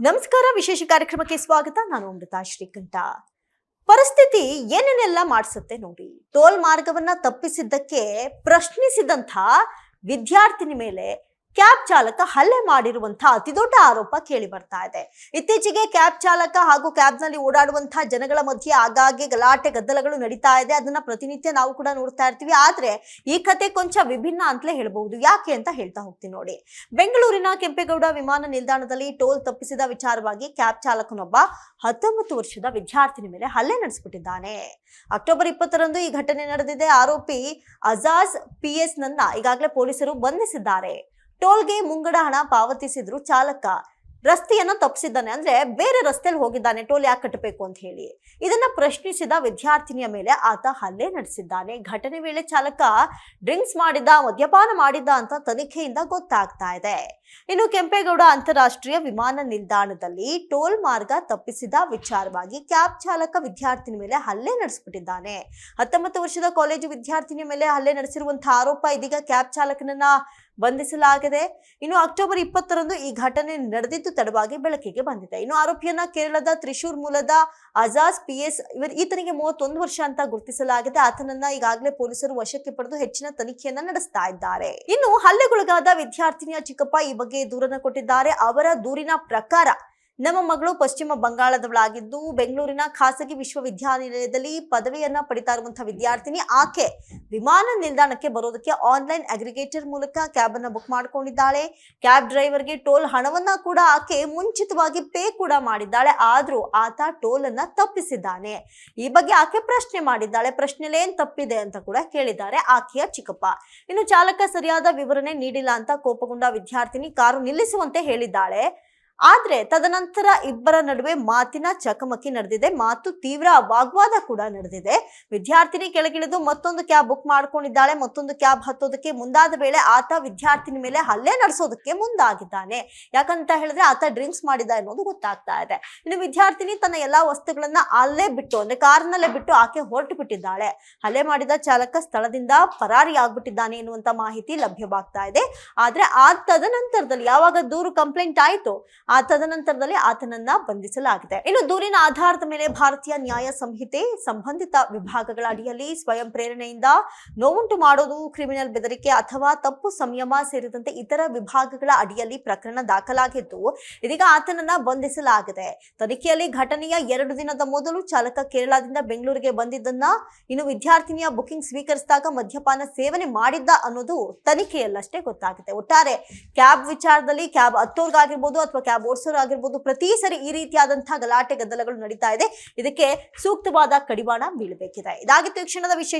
ನಮಸ್ಕಾರ, ವಿಶೇಷ ಕಾರ್ಯಕ್ರಮಕ್ಕೆ ಸ್ವಾಗತ. ನಾನು ಅಮೃತ ಶ್ರೀಕಂಠ. ಪರಿಸ್ಥಿತಿ ಏನೇನೆಲ್ಲ ಮಾಡಿಸುತ್ತೆ ನೋಡಿ. ಟೋಲ್ ಮಾರ್ಗವನ್ನ ತಪ್ಪಿಸಿದ್ದಕ್ಕೆ ಪ್ರಶ್ನಿಸಿದಂಥ ವಿದ್ಯಾರ್ಥಿನಿ ಮೇಲೆ ಕ್ಯಾಬ್ ಚಾಲಕ ಹಲ್ಲೆ ಮಾಡಿರುವಂತಹ ಅತಿದೊಡ್ಡ ಆರೋಪ ಕೇಳಿ ಬರ್ತಾ ಇದೆ. ಇತ್ತೀಚೆಗೆ ಕ್ಯಾಬ್ ಚಾಲಕ ಹಾಗೂ ಕ್ಯಾಬ್ನಲ್ಲಿ ಓಡಾಡುವಂತಹ ಜನಗಳ ಮಧ್ಯೆ ಆಗಾಗ್ಗೆ ಗಲಾಟೆ, ಗದ್ದಲಗಳು ನಡೀತಾ ಇದೆ. ಅದನ್ನ ಪ್ರತಿನಿತ್ಯ ನಾವು ಕೂಡ ನೋಡ್ತಾ ಇರ್ತೀವಿ. ಆದ್ರೆ ಈ ಕತೆ ಕೊಂಚ ವಿಭಿನ್ನ ಅಂತಲೇ ಹೇಳಬಹುದು. ಯಾಕೆ ಅಂತ ಹೇಳ್ತಾ ಹೋಗ್ತೀನಿ ನೋಡಿ. ಬೆಂಗಳೂರಿನ ಕೆಂಪೇಗೌಡ ವಿಮಾನ ನಿಲ್ದಾಣದಲ್ಲಿ ಟೋಲ್ ತಪ್ಪಿಸಿದ ವಿಚಾರವಾಗಿ ಕ್ಯಾಬ್ ಚಾಲಕನೊಬ್ಬ ಹತ್ತೊಂಬತ್ತು ವರ್ಷದ ವಿದ್ಯಾರ್ಥಿನಿ ಮೇಲೆ ಹಲ್ಲೆ ನಡೆಸಿಬಿಟ್ಟಿದ್ದಾನೆ. ಅಕ್ಟೋಬರ್ ಇಪ್ಪತ್ತರಂದು ಈ ಘಟನೆ ನಡೆದಿದೆ. ಆರೋಪಿ ಅಜಾಜ್ ಪಿ ಎಸ್ ನನ್ನ ಈಗಾಗಲೇ ಪೊಲೀಸರು ಬಂಧಿಸಿದ್ದಾರೆ. ಟೋಲ್ಗೆ ಮುಂಗಡ ಹಣ ಪಾವತಿಸಿದ್ರು ಚಾಲಕ. ರಸ್ತೆಯನ್ನ ತಪ್ಪಿಸಿದ್ದಾನೆ ಅಂದ್ರೆ ಬೇರೆ ರಸ್ತೆಯಲ್ಲಿ ಹೋಗಿದ್ದಾನೆ, ಟೋಲ್ ಯಾಕೆ ಕಟ್ಟಬೇಕು ಅಂತ ಹೇಳಿ. ಇದನ್ನ ಪ್ರಶ್ನಿಸಿದ ವಿದ್ಯಾರ್ಥಿನಿಯ ಮೇಲೆ ಆತ ಹಲ್ಲೆ ನಡೆಸಿದ್ದಾನೆ. ಘಟನೆ ವೇಳೆ ಚಾಲಕ ಡ್ರಿಂಕ್ಸ್ ಮಾಡಿದ್ದ ಮದ್ಯಪಾನ ಮಾಡಿದ್ದ ಅಂತ ತನಿಖೆಯಿಂದ ಗೊತ್ತಾಗ್ತಾ ಇದೆ. ಇನ್ನು ಕೆಂಪೇಗೌಡ ಅಂತಾರಾಷ್ಟ್ರೀಯ ವಿಮಾನ ನಿಲ್ದಾಣದಲ್ಲಿ ಟೋಲ್ ಮಾರ್ಗ ತಪ್ಪಿಸಿದ ವಿಚಾರವಾಗಿ ಕ್ಯಾಬ್ ಚಾಲಕ ವಿದ್ಯಾರ್ಥಿನಿ ಮೇಲೆ ಹಲ್ಲೆ ನಡೆಸಿಬಿಟ್ಟಿದ್ದಾನೆ. ಹತ್ತೊಂಬತ್ತು ವರ್ಷದ ಕಾಲೇಜು ವಿದ್ಯಾರ್ಥಿನಿಯ ಮೇಲೆ ಹಲ್ಲೆ ನಡೆಸಿರುವಂತಹ ಆರೋಪ ಇದೀಗ ಕ್ಯಾಬ್ ಚಾಲಕನನ್ನ ಬಂಧಿಸಲಾಗಿದೆ. ಇನ್ನು ಅಕ್ಟೋಬರ್ ಇಪ್ಪತ್ತರಂದು ಈ ಘಟನೆ ನಡೆದಿದ್ದು ತಡವಾಗಿ ಬೆಳಕಿಗೆ ಬಂದಿದೆ. ಇನ್ನು ಆರೋಪಿಯನ್ನ ಕೇರಳದ ತ್ರಿಶೂರ್ ಮೂಲದ ಅಜಾಜ್ ಪಿ ಎಸ್ ಇವರು ಈತನಿಗೆ ಮೂವತ್ತೊಂದು ವರ್ಷ ಅಂತ ಗುರುತಿಸಲಾಗಿದೆ. ಆತನನ್ನ ಈಗಾಗಲೇ ಪೊಲೀಸರು ವಶಕ್ಕೆ ಪಡೆದು ಹೆಚ್ಚಿನ ತನಿಖೆಯನ್ನ ನಡೆಸ್ತಾ ಇದ್ದಾರೆ. ಇನ್ನು ಹಲ್ಲೆಗೊಳಗಾದ ವಿದ್ಯಾರ್ಥಿನಿಯ ಚಿಕ್ಕಪ್ಪ ಈ ಬಗ್ಗೆ ದೂರನ್ನು ಕೊಟ್ಟಿದ್ದಾರೆ. ಅವರ ದೂರಿನ ಪ್ರಕಾರ ನಮ್ಮ ಮಗಳು ಪಶ್ಚಿಮ ಬಂಗಾಳದವಳಾಗಿದ್ದು ಬೆಂಗಳೂರಿನ ಖಾಸಗಿ ವಿಶ್ವವಿದ್ಯಾನಿಲಯದಲ್ಲಿ ಪದವಿಯನ್ನ ಪಡಿತಾ ಇರುವಂತಹ ವಿದ್ಯಾರ್ಥಿನಿ. ಆಕೆ ವಿಮಾನ ನಿಲ್ದಾಣಕ್ಕೆ ಬರೋದಕ್ಕೆ ಆನ್ಲೈನ್ ಅಗ್ರಿಗೇಟರ್ ಮೂಲಕ ಕ್ಯಾಬ್ ಅನ್ನ ಬುಕ್ ಮಾಡ್ಕೊಂಡಿದ್ದಾಳೆ. ಕ್ಯಾಬ್ ಡ್ರೈವರ್ಗೆ ಟೋಲ್ ಹಣವನ್ನ ಕೂಡ ಆಕೆ ಮುಂಚಿತವಾಗಿ ಪೇ ಕೂಡ ಮಾಡಿದ್ದಾಳೆ. ಆದ್ರೂ ಆತ ಟೋಲ್ ಅನ್ನ ತಪ್ಪಿಸಿದ್ದಾನೆ. ಈ ಬಗ್ಗೆ ಆಕೆ ಪ್ರಶ್ನೆ ಮಾಡಿದ್ದಾಳೆ. ಪ್ರಶ್ನೆಲೇ ಏನ್ ತಪ್ಪಿದೆ ಅಂತ ಕೂಡ ಕೇಳಿದ್ದಾರೆ ಆಕೆಯ ಚಿಕ್ಕಪ್ಪ. ಇನ್ನು ಚಾಲಕ ಸರಿಯಾದ ವಿವರಣೆ ನೀಡಿಲ್ಲ ಅಂತ ಕೋಪಗೊಂಡ ವಿದ್ಯಾರ್ಥಿನಿ ಕಾರು ನಿಲ್ಲಿಸುವಂತೆ ಹೇಳಿದ್ದಾಳೆ. ಆದ್ರೆ ತದನಂತರ ಇಬ್ಬರ ನಡುವೆ ಮಾತಿನ ಚಕಮಕಿ ನಡೆದಿದೆ. ಮಾತು ತೀವ್ರ ವಾಗ್ವಾದ ಕೂಡ ನಡೆದಿದೆ. ವಿದ್ಯಾರ್ಥಿನಿ ಕೆಳಗಿಳಿದು ಮತ್ತೊಂದು ಕ್ಯಾಬ್ ಬುಕ್ ಮಾಡ್ಕೊಂಡಿದ್ದಾಳೆ. ಮತ್ತೊಂದು ಕ್ಯಾಬ್ ಹತ್ತೋದಕ್ಕೆ ಮುಂದಾದ ವೇಳೆ ಆತ ವಿದ್ಯಾರ್ಥಿನಿ ಮೇಲೆ ಹಲ್ಲೆ ನಡೆಸೋದಕ್ಕೆ ಮುಂದಾಗಿದ್ದಾನೆ. ಯಾಕಂತ ಹೇಳಿದ್ರೆ ಆತ ಡ್ರಿಂಕ್ಸ್ ಮಾಡಿದ ಅನ್ನೋದು ಗೊತ್ತಾಗ್ತಾ ಇದೆ. ಇನ್ನು ವಿದ್ಯಾರ್ಥಿನಿ ತನ್ನ ಎಲ್ಲಾ ವಸ್ತುಗಳನ್ನ ಅಲ್ಲೇ ಬಿಟ್ಟು, ಅಂದ್ರೆ ಕಾರ್ನಲ್ಲೇ ಬಿಟ್ಟು ಆಕೆ ಹೊರಟು ಬಿಟ್ಟಿದ್ದಾಳೆ ಹಲ್ಲೆ ಮಾಡಿದ ಚಾಲಕ ಸ್ಥಳದಿಂದ ಪರಾರಿ ಆಗ್ಬಿಟ್ಟಿದ್ದಾನೆ ಎನ್ನುವಂತ ಮಾಹಿತಿ ಲಭ್ಯವಾಗ್ತಾ ಇದೆ. ಆದ್ರೆ ಆ ತದನಂತರದಲ್ಲಿ ಯಾವಾಗ ದೂರು ಕಂಪ್ಲೇಂಟ್ ಆಯಿತು? ಆ ತದನಂತರದಲ್ಲಿ ಆತನನ್ನ ಬಂಧಿಸಲಾಗಿದೆ. ಇನ್ನು ದೂರಿನ ಆಧಾರದ ಮೇಲೆ ಭಾರತೀಯ ನ್ಯಾಯ ಸಂಹಿತೆ ಸಂಬಂಧಿತ ವಿಭಾಗಗಳ ಅಡಿಯಲ್ಲಿ ಸ್ವಯಂ ಪ್ರೇರಣೆಯಿಂದ ನೋವುಂಟು ಮಾಡೋದು, ಕ್ರಿಮಿನಲ್ ಬೆದರಿಕೆ ಅಥವಾ ತಪ್ಪು ಸಂಯಮ ಸೇರಿದಂತೆ ಇತರ ವಿಭಾಗಗಳ ಅಡಿಯಲ್ಲಿ ಪ್ರಕರಣ ದಾಖಲಾಗಿದ್ದು, ಇದೀಗ ಆತನನ್ನ ಬಂಧಿಸಲಾಗಿದೆ. ತನಿಖೆಯಲ್ಲಿ ಘಟನೆಯ ಎರಡು ದಿನದ ಮೊದಲು ಚಾಲಕ ಕೇರಳದಿಂದ ಬೆಂಗಳೂರಿಗೆ ಬಂದಿದ್ದನ್ನ ಇನ್ನು ವಿದ್ಯಾರ್ಥಿನಿಯ ಬುಕಿಂಗ್ ಸ್ವೀಕರಿಸಿದಾಗ ಮದ್ಯಪಾನ ಸೇವನೆ ಮಾಡಿದ್ದ ಅನ್ನೋದು ತನಿಖೆಯಲ್ಲಷ್ಟೇ ಗೊತ್ತಾಗುತ್ತೆ ಒಟ್ಟಾರೆ ಕ್ಯಾಬ್ ವಿಚಾರದಲ್ಲಿ ಕ್ಯಾಬ್ ಹತ್ತೋರ್ಗಾಗಿರ್ಬೋದು ಅಥವಾ ಓಡಿಸೋರಾಗಿರ್ಬೋದು ಪ್ರತಿ ಸರಿ ಈ ರೀತಿಯಾದಂತಹ ಗಲಾಟೆ ಗದ್ದಲಗಳು ನಡೀತಾ ಇದೆ. ಇದಕ್ಕೆ ಸೂಕ್ತವಾದ ಕಡಿವಾಣ ಬೀಳಬೇಕಿದೆ. ಇದಾಗಿತ್ತು ಈ ಕ್ಷಣದ ವಿಶೇಷ.